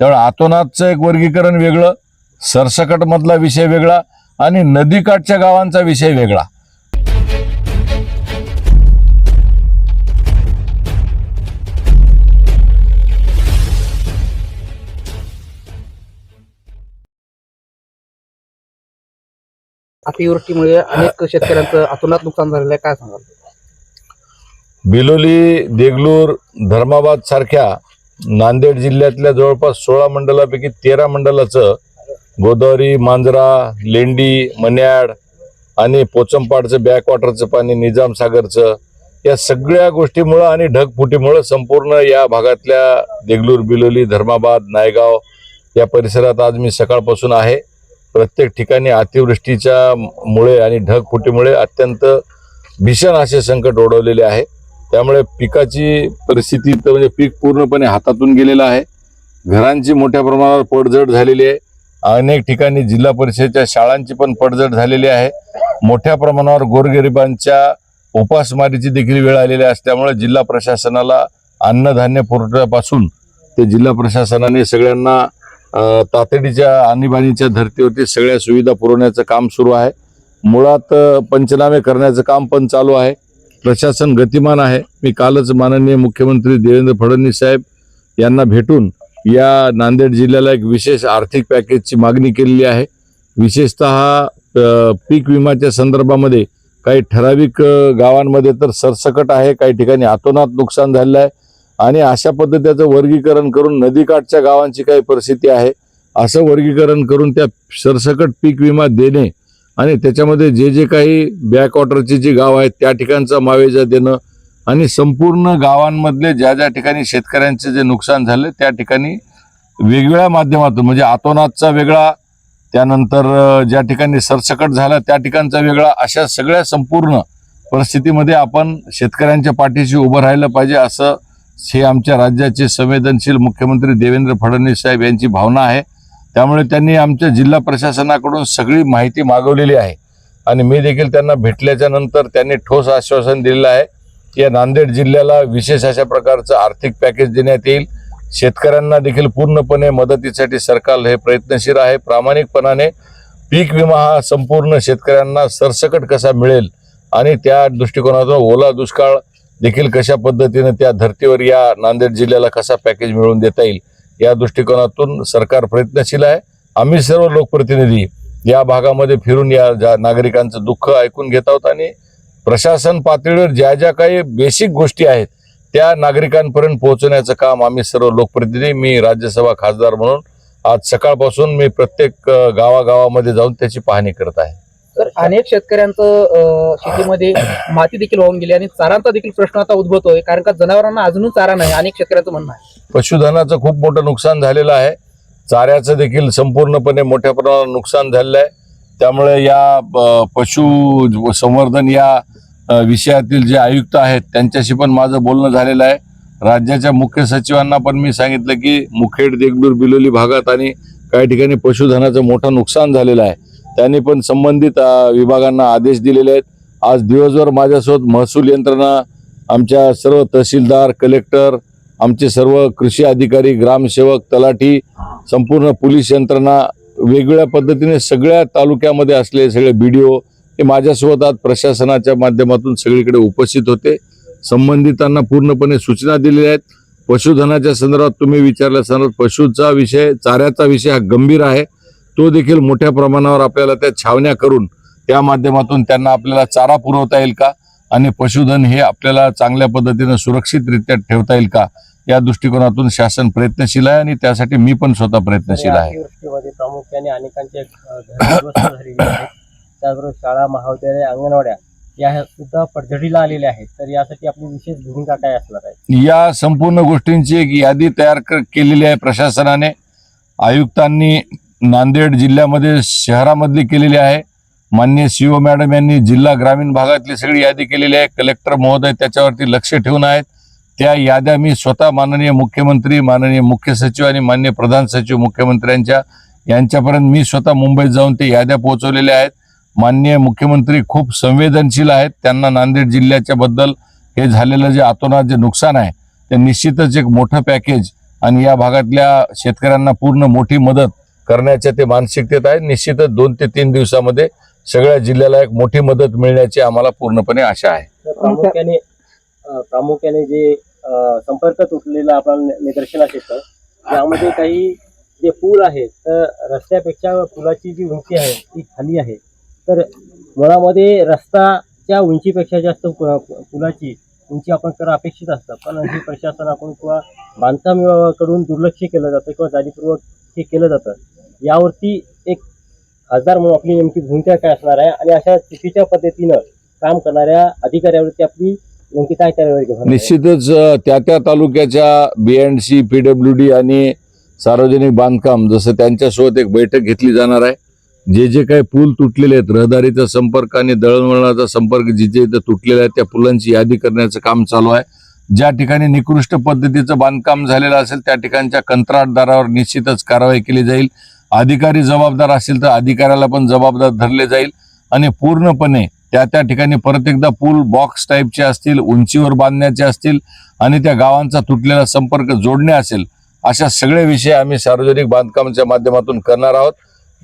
त्यामुळे आतोनाथचं एक वर्गीकरण वेगळं सरसकटमधला विषय वेगळा आणि नदीकाठच्या गावांचा विषय वेगळा. अतिवृष्टीमुळे अनेक शेतकऱ्यांचं अतोनात नुकसान झालेलं आहे. काय सांगाल? बिलोली देगलूर धर्माबाद सारख्या नांदेड जिल्ह्यातल्या जवळपास सोळा मंडलापैकी तेरा मंडलाचं गोदावरी मांजरा लेंडी मन्याड आणि पोचमपाडचं बॅकवॉटरचं पाणी निजामसागरचं या सगळ्या गोष्टीमुळं आणि ढगफुटीमुळं संपूर्ण या भागातल्या देगलूर बिलोली धर्माबाद नायगाव या परिसरात आज मी सकाळपासून आहे. प्रत्येक ठिकाणी अतिवृष्टीच्या मुळे आणि ढगफुटीमुळे अत्यंत भीषण असे संकट ओढवलेले आहे. त्यामुळे पिकाची परिस्थिती तर म्हणजे पीक पूर्णपणे हातातून गेलेलं आहे. घरांची मोठ्या प्रमाणावर पडझड झालेली आहे. अनेक ठिकाणी जिल्हा परिषदेच्या शाळांची पण पडझड झालेली आहे. मोठ्या प्रमाणावर गोरगरिबांच्या उपासमारीची देखील वेळ आलेली असल्यामुळे जिल्हा प्रशासनाला अन्नधान्य पुरवठ्यापासून ते जिल्हा प्रशासनाने सगळ्यांना तातडीच्या आणीबाणीच्या धर्तीवरती सगळ्या सुविधा पुरवण्याचं काम सुरू आहे. मुळात पंचनामे करण्याचं काम पण चालू आहे. प्रशासन गतिमान आहे. मी कालच माननीय मुख्यमंत्री देवेंद्र फडणवीस साहेब यांना भेटून या नांदेड जिल्ह्याला एक विशेष आर्थिक पॅकेजची मागणी केलेली आहे. विशेषत पीक विम्याच्या संदर्भामध्ये काही ठराविक गावांमध्ये तर सरसकट आहे. काही ठिकाणी आतोनात नुकसान झालेलं आहे. आणि अशा पद्धतीचं वर्गीकरण करून नदीकाठच्या गावांची काही परिस्थिती आहे. असं वर्गीकरण करून त्या सरसकट पीक विमा देणे आणि त्याच्यामध्ये जे जे काही बॅकवॉटरची जी गाव आहेत त्या ठिकाणचा मावेजा देणं आणि संपूर्ण गावांमधले ज्या ज्या ठिकाणी शेतकऱ्यांचे जे नुकसान झाले त्या ठिकाणी वेगवेगळ्या माध्यमातून म्हणजे आतोनाथचा वेगळा त्यानंतर ज्या ठिकाणी सरसकट झाला त्या ठिकाणचा वेगळा अशा सगळ्या संपूर्ण परिस्थितीमध्ये आपण शेतकऱ्यांच्या पाठीशी उभं राहिलं पाहिजे असं हे आमच्या राज्याचे संवेदनशील मुख्यमंत्री देवेंद्र फडणवीस साहेब यांची भावना आहे. त्यामुळे त्यांनी आमच्या जिल्हा प्रशासनाकडून सगळी माहिती मागवलेली आहे. आणि मी देखील त्यांना भेटल्याच्या नंतर त्यांनी ठोस आश्वासन दिलेलं आहे की या नांदेड जिल्ह्याला विशेष अशा प्रकारचं आर्थिक पॅकेज देण्यात येईल. शेतकऱ्यांना देखील पूर्णपणे मदतीसाठी सरकार हे प्रयत्नशील आहे. प्रामाणिकपणाने पीक विमा हा संपूर्ण शेतकऱ्यांना सरसकट कसा मिळेल आणि त्या दृष्टिकोनातून ओला दुष्काळ देखील कशा पद्धतीनं त्या धर्तीवर या नांदेड जिल्ह्याला कसा पॅकेज मिळवून देता येईल या दृष्टिकोनातून सरकार प्रयत्नशील आहे. आम्ही सर्व लोकप्रतिनिधी या भागामध्ये फिरून या ज्या नागरिकांचं दुःख ऐकून घेत आहोत आणि प्रशासन पातळीवर ज्या ज्या काही बेसिक गोष्टी आहेत त्या नागरिकांपर्यंत पोहोचवण्याचं काम आम्ही सर्व लोकप्रतिनिधी मी राज्यसभा खासदार म्हणून आज सकाळपासून मी प्रत्येक गावागावामध्ये जाऊन त्याची पाहणी करत आहे. तर अनेक शेतकऱ्यांचं शेतीमध्ये माती देखील वाहून गेली आणि चारांचा देखील प्रश्न आता उद्भवतोय कारण का जनावरांना अजूनही चारा नाही अनेक शेतकऱ्यांचं म्हणणं आहे. पशुधनाचं खूप मोठं नुकसान झालेलं आहे. चाऱ्याचं देखील संपूर्णपणे मोठ्या प्रमाणात नुकसान झालेलं आहे. त्यामुळे या पशु संवर्धन या विषयातील जे आयुक्त आहेत त्यांच्याशी पण माझं बोलणं झालेलं आहे. राज्याच्या मुख्य सचिवांना पण मी सांगितलं की मुखेड देगलूर बिलोली भागात आणि काही ठिकाणी पशुधनाचं मोठं नुकसान झालेलं आहे. त्यांनी पण संबंधित विभागांना आदेश दिलेले आहेत. आज दिवसभर माझ्यासोबत महसूल यंत्रणा आमच्या सर्व तहसीलदार कलेक्टर आमचे सर्व कृषी अधिकारी ग्रामसेवक तलाठी संपूर्ण पोलीस यंत्रणा वेगवेगळ्या पद्धतीने सगळ्या तालुक्यामध्ये असलेले सगळे बी डी ओ हे माझ्यासोबत आज प्रशासनाच्या माध्यमातून सगळीकडे उपस्थित होते. संबंधितांना पूर्णपणे सूचना दिलेल्या आहेत. पशुधनाच्या संदर्भात तुम्ही विचारल्या संदर्भात पशुचा विषय चाऱ्याचा विषय हा गंभीर आहे. तो देखील मोठ्या प्रमाणावर आपल्याला त्या छावण्या करून त्या माध्यमातून त्यांना आपल्याला चारा पुरवता येईल का? आणि पशुधन हे आपल्याला चांगल्या पद्धतीनं सुरक्षितरित्या ठेवता येईल का? या दृष्टिकोनातून शासन प्रयत्नशील आहे आणि त्यासाठी मी पण स्वतः प्रयत्नशील आहे. प्रामुख्याने अनेकांचे त्याचबरोबर शाळा महाविद्यालय अंगणवाड्या या सुद्धा पडझडीला आलेल्या आहेत. तर यासाठी आपली विशेष भूमिका काय असणार आहे? या संपूर्ण गोष्टींची एक यादी तयार केलेली आहे प्रशासनाने. आयुक्तांनी नांदेड जिल्ह्यामध्ये शहरामधली केलेली आहे. मान्य सीओ मॅडम यांनी जिल्हा ग्रामीण भागातली सगळी यादी केलेली आहे. कलेक्टर महोदय त्याच्यावरती लक्ष ठेवून आहेत. त्या याद्या मी स्वतः माननीय मुख्यमंत्री माननीय मुख्य सचिव आणि मान्य प्रधान सचिव मुख्यमंत्र्यांच्या यांच्यापर्यंत मी स्वतः मुंबईत जाऊन ते याद्या पोहोचवलेल्या आहेत. माननीय मुख्यमंत्री खूप संवेदनशील आहेत. त्यांना नांदेड जिल्ह्याच्या बद्दल हे झालेलं जे आतोनात जे नुकसान आहे ते निश्चितच एक मोठं पॅकेज आणि या भागातल्या शेतकऱ्यांना पूर्ण मोठी मदत करण्याच्या ते मानसिकतेत आहे. निश्चितच दोन ते तीन दिवसामध्ये सगळ्या जिल्ह्याला एक मोठी मदत मिळण्याची आम्हाला पूर्णपणे आशा आहे. प्रामुख्याने प्रामुख्याने जे संपर्क तुटलेला आपल्याला निदर्शनास येतं. यामध्ये काही जे पूल आहे तर रस्त्यापेक्षा पुलाची जी उंची आहे ती खाली आहे. तर मुळामध्ये रस्ताच्या उंचीपेक्षा जास्त पुलाची उंची आपण करणं अपेक्षित असतं पण हे प्रशासनाकडून किंवा बांधकाम विभागाकडून दुर्लक्ष केलं जातं किंवा जाणीपूर्वक हे केलं जातं. यावरती एक खासदार म्हणून आपली नेमकी भूमिका काय असणार आहे? आणि अशा चुकीच्या पद्धतीनं काम करणाऱ्या अधिकाऱ्यावरती आपली नेमकी काय कार्यवाही निश्चितच त्या त्या तालुक्याच्या B and C PW D आणि सार्वजनिक बांधकाम जसं त्यांच्यासोबत एक बैठक घेतली जाणार आहे. जे जे काही पूल तुटलेले आहेत रहदारीचा संपर्क आणि दळणवळणाचा संपर्क जिथे इथं तुटलेला आहे त्या पुलांची यादी करण्याचं काम चालू आहे. ज्या ठिकाणी निकृष्ट पद्धतीचं बांधकाम झालेलं असेल त्या ठिकाणच्या कंत्राटदारावर निश्चितच कारवाई केली जाईल. अधिकारी जबाबदार असेल तर अधिकाऱ्याला पण जबाबदार धरले जाईल. आणि पूर्णपणे त्या त्या ठिकाणी परत एकदा पूल बॉक्स टाईपचे असतील उंचीवर बांधण्याचे असतील आणि त्या गावांचा तुटलेला संपर्क जोडणे असेल अशा सगळे विषय आम्ही सार्वजनिक बांधकामाच्या माध्यमातून करणार आहोत.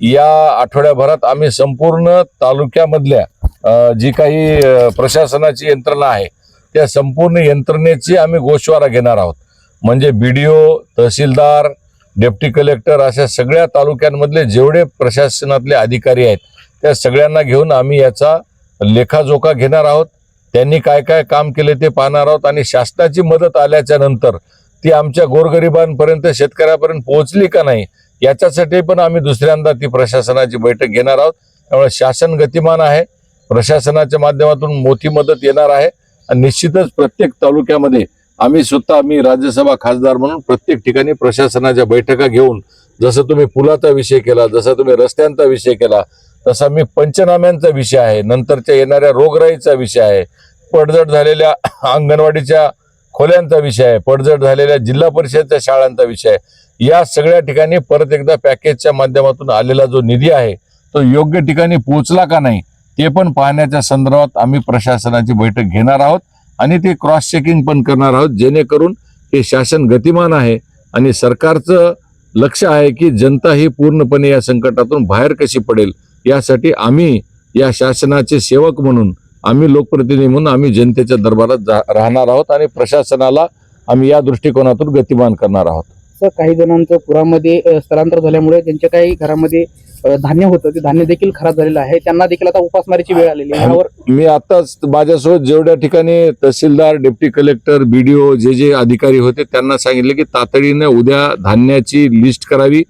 या आठवड्याभरात आम्ही संपूर्ण तालुक्यामधल्या जी काही प्रशासनाची यंत्रणा आहे त्या संपूर्ण यंत्रणेची आम्ही गोषवारा घेणार आहोत. म्हणजे बी डी ओ तहसीलदार डेप्टी कलेक्टर अशा सगळ्या तालुक्यांमधले जेवढे प्रशासनातले अधिकारी आहेत त्या सगळ्यांना घेऊन आम्ही याचा लेखाजोखा घेणार आहोत. त्यांनी काय काय काम केले ते पाहणार आहोत आणि शासनाची मदत आल्याच्यानंतर ती आमच्या गोरगरिबांपर्यंत शेतकऱ्यापर्यंत पोहोचली का नाही याच्यासाठी पण आम्ही दुसऱ्यांदा ती प्रशासनाची बैठक घेणार आहोत. त्यामुळे शासन गतिमान आहे. प्रशासनाच्या माध्यमातून मोठी मदत येणार आहे. आणि निश्चितच प्रत्येक तालुक्यामध्ये आम्ही स्वतः आम्ही राज्यसभा खासदार म्हणून प्रत्येक ठिकाणी प्रशासनाच्या बैठका घेऊन जसं तुम्ही पुलाचा विषय केला जसा तुम्ही रस्त्यांचा विषय केला तसा मी पंचनाम्यांचा विषय आहे. नंतरच्या येणाऱ्या रोगराईचा विषय आहे. पडझड झालेल्या अंगणवाडीच्या खोल्यांचा विषय आहे. पडझड झालेल्या जिल्हा परिषदच्या शाळांचा विषय आहे. या सगळ्या ठिकाणी परत एकदा पॅकेजच्या माध्यमातून आलेला जो निधी आहे तो योग्य ठिकाणी पोहोचला का नाही ते पण पाहण्याच्या संदर्भात आम्ही प्रशासनाची बैठक घेणार आहोत आणि ते क्रॉस चेकिंग पण करणार आहोत जेणेकरून हे शासन गतिमान आहे आणि सरकारचं लक्ष आहे की जनता ही पूर्णपणे या संकटातून बाहेर कशी पडेल. यासाठी आम्ही या शासनाचे सेवक म्हणून आम्ही लोकप्रतिनिधी म्हणून आम्ही जनतेच्या दरबारात राहणार आहोत आणि प्रशासनाला आम्ही या दृष्टिकोनातून गतिमान करणार आहोत. तर काही जणांचं पुरामध्ये स्थलांतर झाल्यामुळे त्यांच्या काही घरामध्ये धान्य होतं. ते धान्य देखील खराब झालेलं आहे. त्यांना देखील आता उपासमारीची वेळ आलेली आहे. यावर मी आताच माझ्यासोबत जेवढ्या ठिकाणी तहसीलदार डेप्टी कलेक्टर बीडीओ जे जे अधिकारी होते त्यांना सांगितले की तातडीने उद्या धान्याची लिस्ट करावी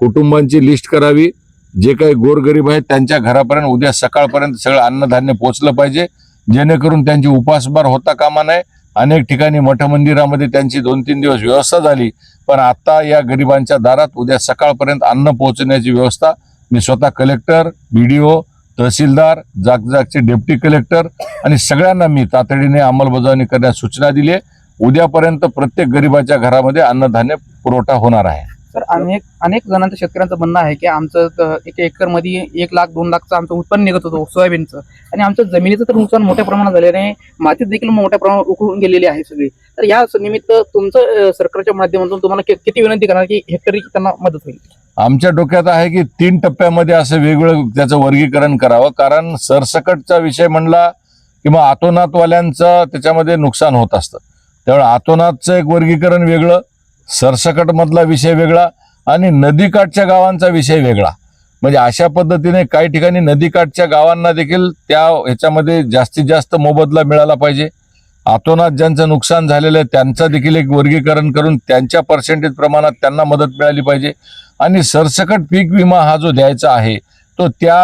कुटुंबांची लिस्ट करावी जे काही गोरगरीब आहेत त्यांच्या घरापर्यंत उद्या सकाळपर्यंत सगळं अन्नधान्य पोहोचलं पाहिजे. जेणेकरून त्यांची उपासभार होता कामा नये. अनेक ठिकाणी मठ मंदिरामध्ये त्यांची दोन तीन दिवस व्यवस्था झाली. पण आता या गरिबांच्या दारात उद्या सकाळपर्यंत अन्न पोहोचण्याची व्यवस्था. मी स्वतः कलेक्टर बीडीओ तहसीलदार जागजागचे डेप्टी कलेक्टर आणि सगळ्यांना मी तातडीने अंमलबजावणी करण्यास सूचना दिली आहे. उद्यापर्यंत प्रत्येक गरिबाच्या घरामध्ये अन्नधान्य पुरवठा होणार आहे. तर अनेक अनेक जणांचं शेतकऱ्यांचं म्हणणं आहे की आमचं एक एकरमध्ये एक लाख दोन लाखचं आमचं उत्पन्न निघत होतं सोयाबीनचं. आणि आमचं जमिनीचं तर नुकसान मोठ्या प्रमाणात झाल्याने मातीत देखील मोठ्या प्रमाणात उकळून गेलेली आहे सगळी. तर या निमित्त तुमचं सरकारच्या माध्यमातून तुम्हाला किती विनंती करणार की हेक्टरी त्यांना मदत होईल? आमच्या डोक्यात आहे की तीन टप्प्यामध्ये असं वेगवेगळं त्याचं वर्गीकरण करावं. कारण सरसकटचा विषय म्हणला किंवा आतोनातवाल्यांचं त्याच्यामध्ये नुकसान होत असतं. त्यामुळे आतोनातचं एक वर्गीकरण वेगळं सरसकटमधला विषय वेगळा आणि नदीकाठच्या गावांचा विषय वेगळा. म्हणजे अशा पद्धतीने काही ठिकाणी नदीकाठच्या गावांना देखील त्या ह्याच्यामध्ये जास्तीत जास्त मोबदला मिळाला पाहिजे. आतोनात ज्यांचं नुकसान झालेलं आहे त्यांचं देखील एक वर्गीकरण करून त्यांच्या पर्सेंटेज प्रमाणात त्यांना मदत मिळाली पाहिजे. आणि सरसकट पीक विमा हा जो द्यायचा आहे तो त्या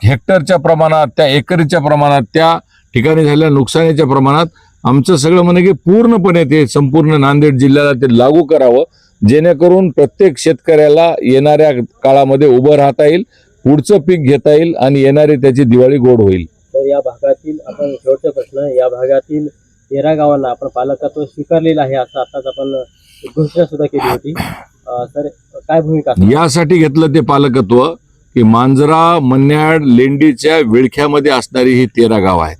हेक्टरच्या प्रमाणात त्या एकरीच्या प्रमाणात त्या ठिकाणी झालेल्या नुकसानीच्या प्रमाणात आमचं सगळं म्हणे की पूर्णपणे ते संपूर्ण नांदेड जिल्ह्याला ते लागू करावं जेणेकरून प्रत्येक शेतकऱ्याला येणाऱ्या काळामध्ये उभं राहता येईल पुढचं पीक घेता येईल आणि येणारी त्याची दिवाळी गोड होईल. तर या भागातील आपण शेवटचा प्रश्न या भागातील तेरा गावांना आपण पालकत्व स्वीकारलेलं आहे असं आताच आपण घोषणा सुद्धा केली होती. तर काय भूमिका? यासाठी घेतलं ते पालकत्व की मांजरा मन्याड लेंडीच्या विळख्यामध्ये असणारी ही तेरा गाव आहेत.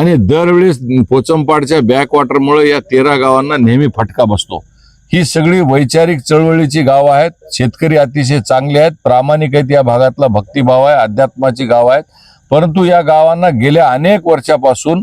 आणि दरवेळेस पोचमपाडच्या बॅकवॉटरमुळे या तेरा गावांना नेहमी फटका बसतो. ही सगळी वैचारिक चळवळीची गावं आहेत. शेतकरी अतिशय चांगले आहेत. प्रामाणिक आहेत. या भागातला भक्तिभाव आहे. अध्यात्माची गावं आहेत. परंतु या गावांना गेल्या अनेक वर्षापासून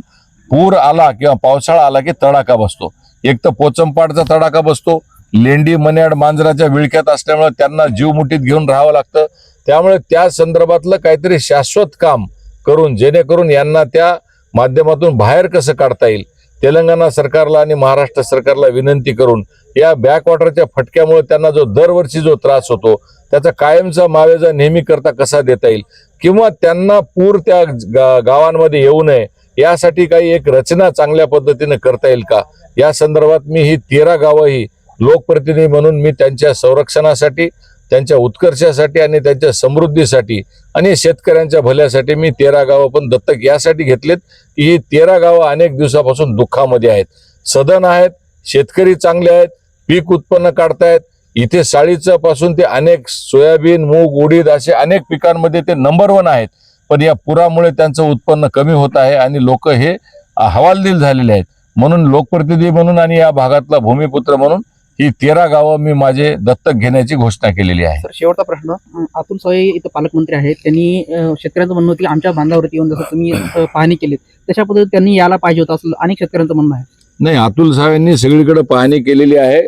पूर आला किंवा पावसाळा आला की तडाखा बसतो. एक तर पोचमपाडचा तडाखा बसतो. लेंडी मन्याड मांजराच्या विळख्यात असल्यामुळे त्यांना जीव मुठीत घेऊन राहावं लागतं. त्यामुळे त्या संदर्भातलं काहीतरी शाश्वत काम करून जेणेकरून यांना त्या माध्यमातून बाहेर कसं काढता येईल? तेलंगणा सरकारला आणि महाराष्ट्र सरकारला विनंती करून या बॅकवॉटरच्या फटक्यामुळे त्यांना जो दरवर्षी जो त्रास होतो त्याचा कायमचा मावेजा नेहमी करता कसा देता येईल? किंवा त्यांना पूर त्या गा- गावांमध्ये येऊ नये यासाठी काही एक रचना चांगल्या पद्धतीने करता येईल का? या संदर्भात मी ही तेरा गावं ही लोकप्रतिनिधी म्हणून मी त्यांच्या संरक्षणासाठी त्यांच्या उत्कर्षासाठी आणि त्यांच्या समृद्धीसाठी आणि शेतकऱ्यांच्या भल्यासाठी मी तेरा गावं पण दत्तक यासाठी घेतलेत की ही तेरा गावं अनेक दिवसापासून दुःखामध्ये आहेत. सदन आहेत शेतकरी चांगले आहेत पीक उत्पन्न काढतायत. इथे साळीचं पासून ते अनेक सोयाबीन मूग उडीद असे अनेक पिकांमध्ये ते नंबर वन आहेत. पण या पुरामुळे त्यांचं उत्पन्न कमी होत आहे आणि लोक हे हवालदिल झालेले आहेत. म्हणून लोकप्रतिनिधी म्हणून आणि या भागातला भूमिपुत्र म्हणून ही तेरा गावं मी माझे दत्तक घेण्याची घोषणा केलेली आहे. सर शेवटचा प्रश्न. अतुल सावे इथं पालकमंत्री आहेत. त्यांनी शेतकऱ्यांचं म्हणणं होतं की आमच्या बांधावरती येऊन जसं तुम्ही पाहणी केलीत तशा पद्धतीने त्यांनी यायला पाहिजे होतं असं अनेक शेतकऱ्यांचं म्हणणं आहे. नाही अतुल साहेबांनी सगळीकडे पाहणी केलेली आहे.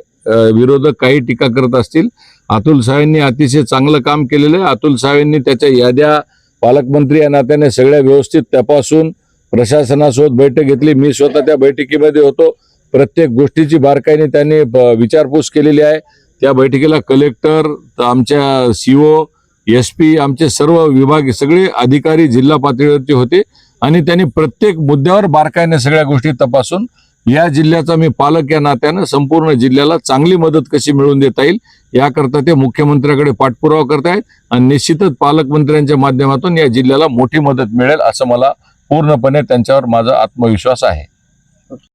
विरोधक काही टीका करत असतील. अतुल साहेबांनी अतिशय चांगलं काम केलेलं आहे. अतुल साहेबांनी त्याच्या याद्या पालकमंत्री या नात्याने सगळ्या व्यवस्थित तपासून प्रशासनासोबत बैठक घेतली. मी स्वतः त्या बैठकीमध्ये होतो. प्रत्येक गोष्टीची बारकाईने त्यांनी विचारपूस केलेली आहे. त्या बैठकीला कलेक्टर आमच्या सीओ एस पी आमचे सर्व विभाग सगळे अधिकारी जिल्हा पातळीवरती होते आणि त्यांनी प्रत्येक मुद्द्यावर बारकाईने सगळ्या गोष्टी तपासून या जिल्ह्याचा मी पालक या नात्यानं संपूर्ण जिल्ह्याला चांगली मदत कशी मिळवून देता येईल याकरता ते मुख्यमंत्र्याकडे पाठपुरावा करतायत आणि निश्चितच पालकमंत्र्यांच्या माध्यमातून या जिल्ह्याला मोठी मदत मिळेल असं मला पूर्णपणे त्यांच्यावर माझा आत्मविश्वास आहे.